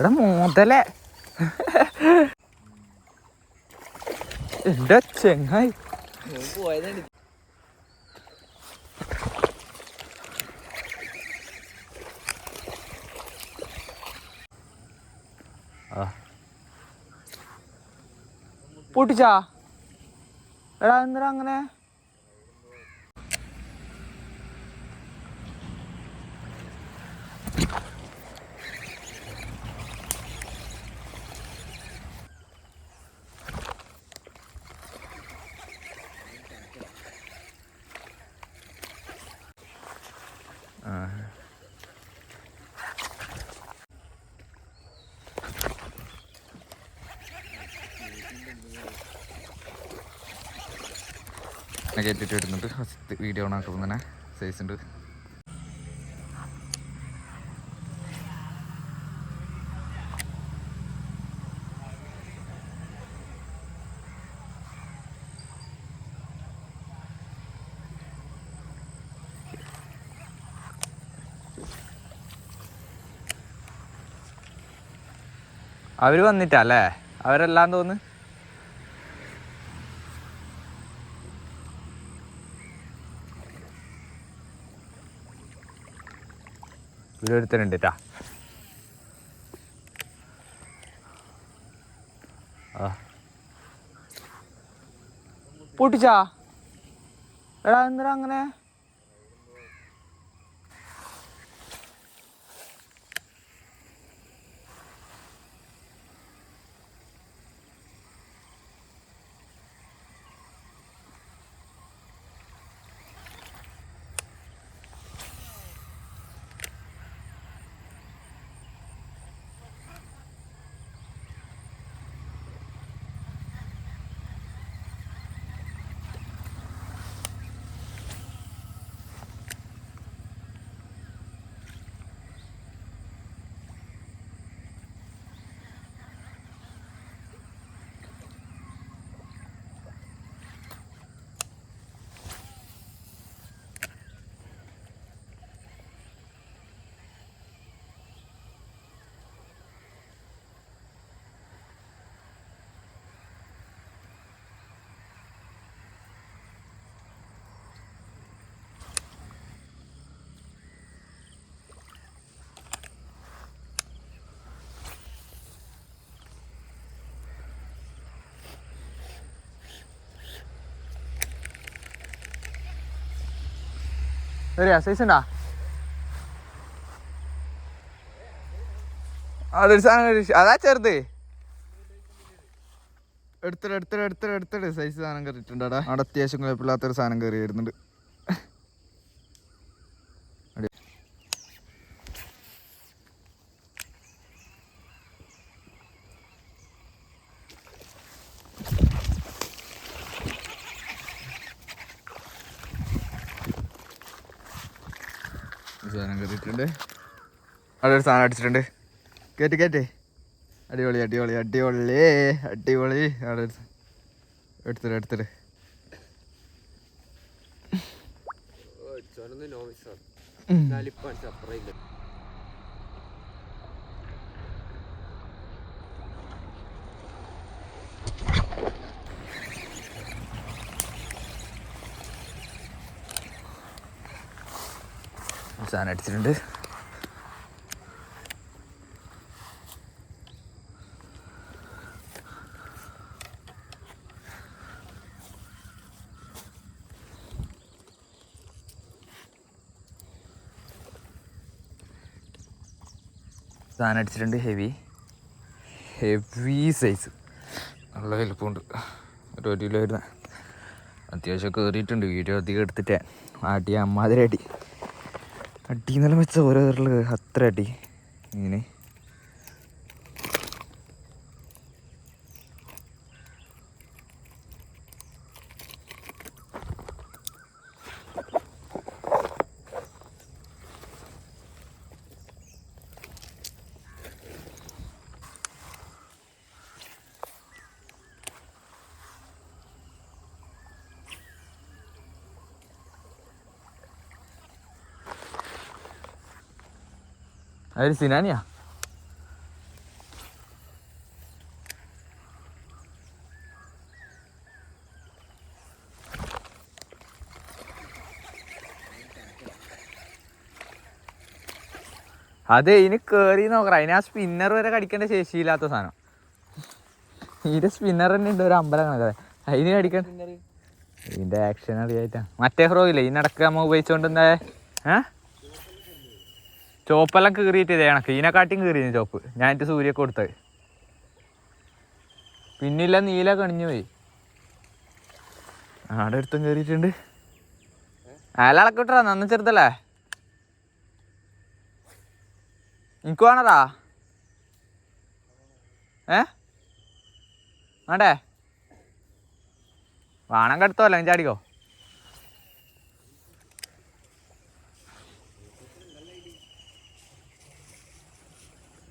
എടാ മോതലേ. എന്റെ ചെങ്ങായി. പൊട്ടിച്ചാ? എടാ എന്തിനാ അങ്ങനെ? കയറ്റിട്ട് ഇടുന്നുണ്ട് ഫസ്റ്റ് വീഡിയോ ഓൺ ആക്കുമ്പോൾ തന്നെ. സൈസ് ഉണ്ട്. അവർ വന്നിട്ടല്ലേ അവരെല്ലാം തോന്നുന്നു. കേട്ടാ ആ. പൊട്ടിച്ചാ? എടാ എന്തിനാ അങ്ങനെ? വരിക സൈസ് ഉണ്ടാ അതൊരു സാധനം അതാ ചെറുത്. എടുത്തിട്ട് എടുത്തിട്ട് എടുത്തിട്ട് എടുത്തിട്ട് സൈസ് സാധനം കയറിയിട്ടുണ്ടാടാ? അവിടെ അത്യാവശ്യം കുഴപ്പമില്ലാത്തൊരു സാധനം കയറി വരുന്നുണ്ട് സാധനം കയറിയിട്ടുണ്ട് അവിടെ ഒരു സാധനം അടിച്ചിട്ടുണ്ട്. കയറ്റി കയറ്റി അടിപൊളി അടിപൊളി അടിപൊളി അടിപൊളി. അവിടെ എടുത്തിട്ട് എടുത്തിട്ട് ചൊരന്ന് നോവിസ് നാലിപ്പാണ് സപ്പറയില്ല ഒരു സാധനം അടിച്ചിട്ടുണ്ട് സാധനം അടിച്ചിട്ടുണ്ട് ഹെവി. Heavy size. നല്ല വലുപ്പമുണ്ട്. ഒരു കിലോ വരുന്ന അത്യാവശ്യം കയറിയിട്ടുണ്ട്. വീഡിയോ അധികം എടുത്തിട്ടേ. ആട്ടി അമ്മാതിരി അടി. അടി വെച്ച ഓരോ അത്ര അടി ഇങ്ങനെ. അതൊരു സിനാനിയാ അതെ ഇനി കയറി നോക്കറ അതിനാ സ്പിന്നർ വരെ കടിക്കേണ്ട ശേഷിയില്ലാത്ത സാധനം. ഇതിന്റെ സ്പിന്നർ തന്നെ ഉണ്ട് ഒരു അമ്പലം കണക്കത് അതിന് കടിക്കണ്ട ഇതിന്റെ ആക്ഷൻ അറിയായിട്ടാ മറ്റേ ഹ്രോ ഇല്ലേ? ഇതിനടക്ക് നമ്മൾ ഉപയോഗിച്ചോണ്ടെന്താ ഏഹ് ചോപ്പെല്ലാം കീറിയിട്ട് ഇതേ കണക്ക്. ഇതിനെക്കാട്ടിയും കീറിയിരുന്നു ചോപ്പ്. ഞാൻ എന്റെ സൂര്യ കൊടുത്തത്. പിന്നില്ല നീല കണിഞ്ഞു പോയി. ആടെ അടുത്തും കയറിയിട്ടുണ്ട് അയാളൊക്കെ നന്ന ചെറുതല്ലേ? എനിക്ക് വേണടാ ഏ? വേണ്ടേ? വേണം അല്ലെങ്കിൽ ചാടിക്കോ?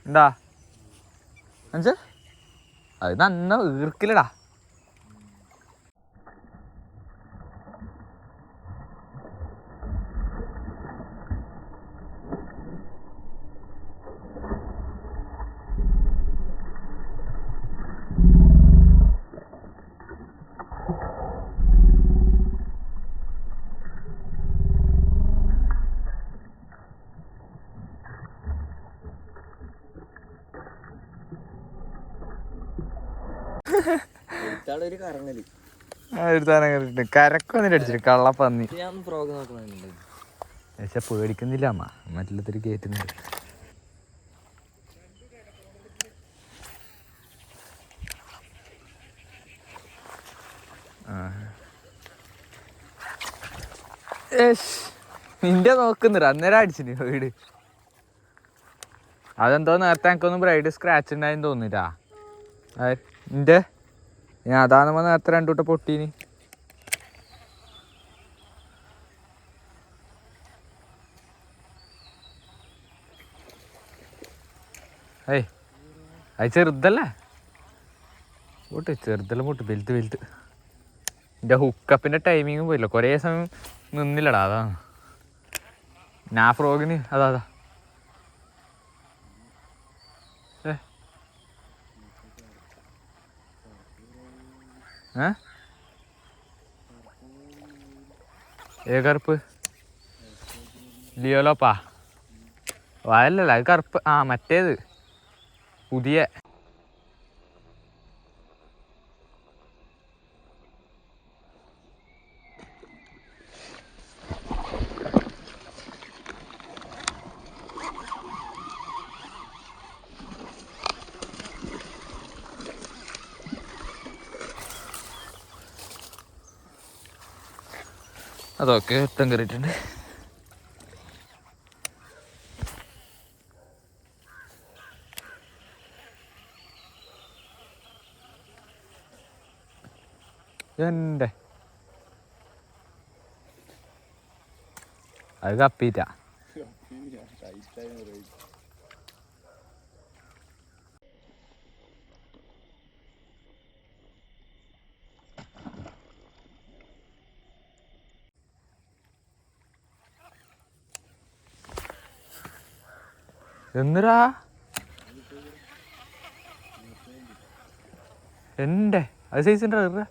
എന്താ? എന്നുവെച്ചാ അത് നന്ന ഈർക്കില്ലടാ അടിച്ചിട്ട് കള്ളപ്പന്നി പക്ഷെ പേടിക്കുന്നില്ല അമ്മ. ആ. ഏഷ്, നിന്റെ നോക്കുന്നുണ്ട്. അന്നേരം അടിച്ചിന് വീട്. അതെന്തോ നേരത്തെ എനിക്കൊന്നും ബ്രൈഡ് സ്ക്രാച്ച് ഉണ്ടായെന്ന് തോന്നിട്ടാ നിന്റെ? ഞാൻ നമ്മൾ നേരത്തെ രണ്ടു കൂട്ടം പൊട്ടീന്. ഏയ് അത് ചെറുതല്ലേ. പൊട്ട് ചെറുതെല്ലാം പൊട്ട് വലുത് വലുത്. എന്റെ ഹുക്കപ്പിന്റെ ടൈമിങ്ങും പോയില്ല. കുറേ സമയം നിന്നില്ലടാ അതാണ്. ഞാൻ ഫ്രോഗിന് അതാ അതാ. ഏ? ഏ കറുപ്പ്? ലിയോലോപ്പാ? വയലല്ല അത് കറുപ്പ്. ആ മറ്റേത്. പുതിയ. അതൊക്കെ ഒറ്റം കയറിയിട്ടുണ്ട് എന്റെ അത് കപ്പീറ്റാ. എന്തിരാ എന്റെ അത് സൈസിന്റെ എന്താ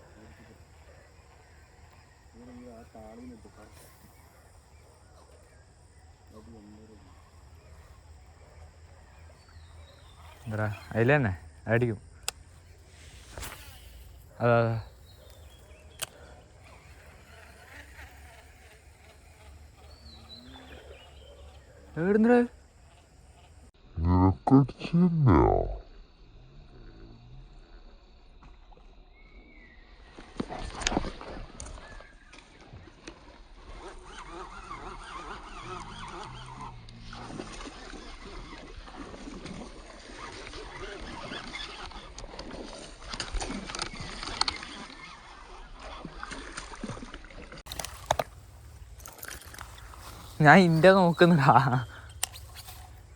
അതിൽ തന്നെ അടിക്കും. അതാ അതാ. എവിടുന്നടാ ഇത്? നിനക്കടിച്ചില്ല ഞാൻ ഇന്റെ നോക്കുന്നുടാ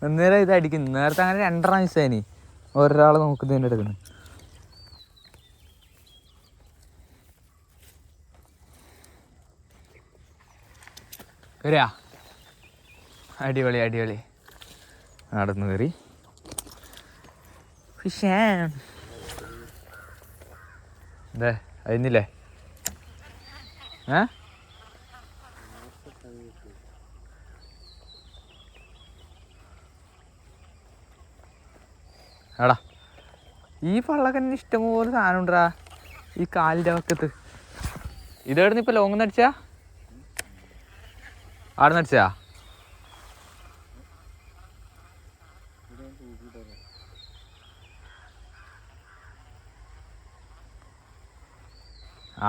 അന്നേരം ഇത് അടിക്കുന്നു നേരത്തെ അങ്ങനെ രണ്ടെണ്ണം മിസ്സായിനി ഒരാളെ നോക്കുന്നതിന്റെ അടുത്ത്. വരാ. അടിപൊളി അടിപൊളി. നടന്നു കയറി. എന്താ അതിന്നില്ലേ ഏ? എടാ ഈ പള്ളക്കന്നെ ഇഷ്ടംപോലെ സാധനം ഉണ്ടടാ ഈ കാലിന്റെ വക്കത്ത്. ഇതെവിടുന്ന് ഇപ്പൊ ലോങ് നടിച്ചാ? ആടെ നടിച്ചാ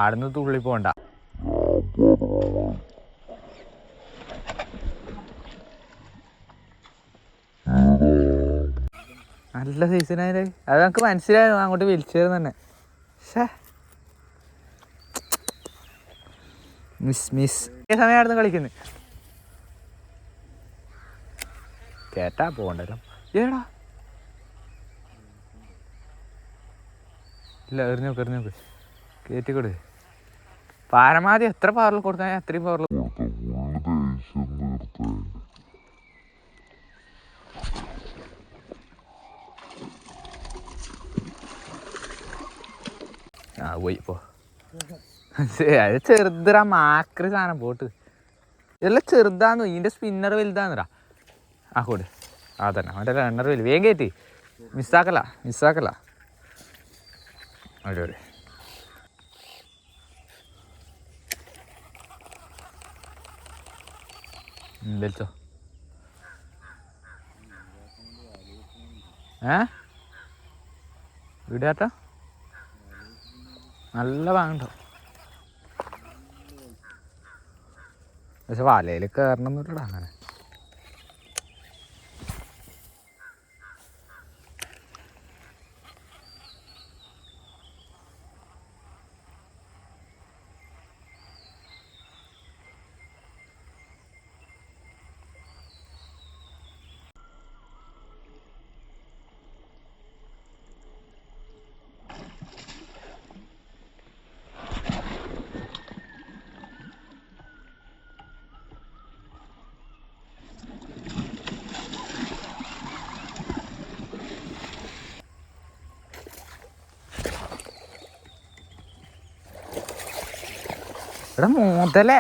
ആടുന്ന് തുള്ളി പോണ്ട. നല്ല സൈസിനായ അത് നമുക്ക് മനസ്സിലായിരുന്നു അങ്ങോട്ട് വിളിച്ചത് തന്നെ. ഷേ മിസ് മിസ് സമയമായിരുന്നു കളിക്കുന്നത് കേട്ടാ പോകണ്ടല്ലോ ഏടാ? ഇല്ല എറിഞ്ഞു നോക്ക് എറിഞ്ഞു നോക്ക് കയറ്റിക്കൊടു പരമാവധി എത്ര പവറിൽ കൊടുത്താൽ അത്രയും പവറിൽ ആ പോയി പോ അത് ചെറുതരാ മാക്രി സാധനം പോട്ട്. ഇതെല്ലാം ചെറുതാന്ന് ഇതിന്റെ സ്പിന്നർ വലുതാന്നിടാ ആ കൂട്. ആ തന്നെ അവന്റെ റണ്ണർ വലുത്. വേഗം കയറ്റി മിസ്സാക്കല മിസ്സാക്കല ഒരു എന്തോ ഏ? വീടാട്ടാ നല്ല വാങ്ങണ്ടോ? പക്ഷെ വലയിൽ കയറണം എന്നില്ലടാ അങ്ങനെ. എടാ മൂതല.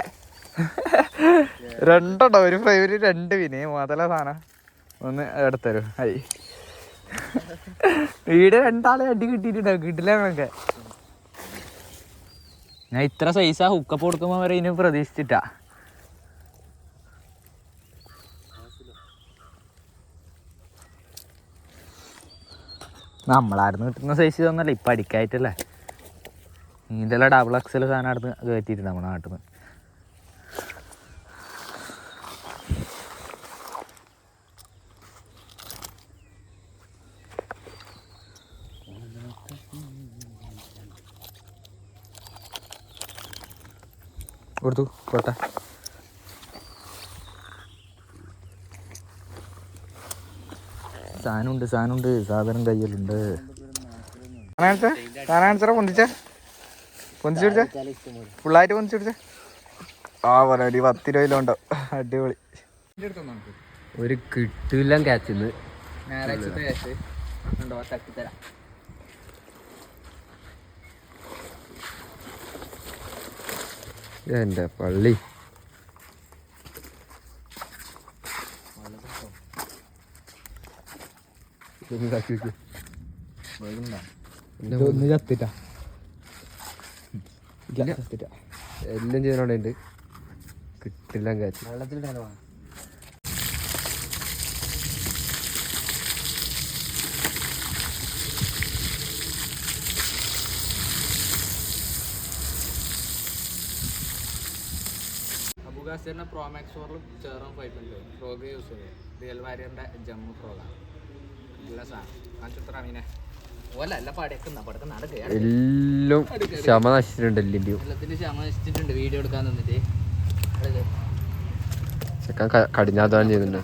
രണ്ടോ ഒരു ഫ്രൈമിൽ രണ്ട് പിന്നെ മൂതല സാധനം. ഒന്ന് എടുത്തരും. അയ് വീട് രണ്ടാളെ അടി കിട്ടിയിട്ടുണ്ടാവും കിട്ടില്ല നമുക്ക് ഞാൻ ഇത്ര സൈസാ ഹുക്കപ്പ് കൊടുക്കുമ്പോ വരെ ഇനി പ്രതീക്ഷിച്ചിട്ടാ. നമ്മളായിരുന്നു കിട്ടുന്ന സൈസ് ഇതൊന്നല്ല ഇപ്പൊ അടിക്കായിട്ടല്ലേ? ഇതിന്റെ ഡബിൾ എക്സൽ സാധനം അടുത്ത് കയറ്റിയിട്ടുണ്ട് നമ്മുടെ നാട്ടിൽ നിന്ന് കൊടുത്തു കോട്ട സാധനമുണ്ട് സാധനമുണ്ട് സാധനം കയ്യിലുണ്ട്. സാധനം പൊന്തിച്ച പിടിച്ച. ഫുള്ളായിട്ട് പിടിച്ച. ആ പോലെ ഒരു പത്ത് കിലോ ഉണ്ടോ. അടിപൊളി. ഒരു കിട്ടില്ല ക്യാച്ചിന്ന് എന്റെ പള്ളി? ഒന്ന് ചത്തിട്ടാ. എല്ലാം ചെയ്യുന്നുണ്ട് കിട്ടില്ല ക്യാച്ച് വെള്ളത്തിൽ അബുഗാസിന്റെ പ്രോമാക്സ് ഫോറിലും ചേർന്ന് ഉണ്ട് ഫ്രോഗ് യൂസ് ചെയ്യും റിയൽ വാരിയറിന്റെ ജമ്മു ഫ്രോഗാണ് നല്ല സാധനം. കാണിച്ചിത്ര മീനെ. എല്ലാം ക്ഷമ നശിച്ചിട്ടുണ്ട് എല്ലിന്റെയും വീഡിയോ എടുക്കാൻ നിന്നിട്ട്. ചെക്കൻ കടിഞ്ഞാതാണ് ചെയ്യുന്നുണ്ട്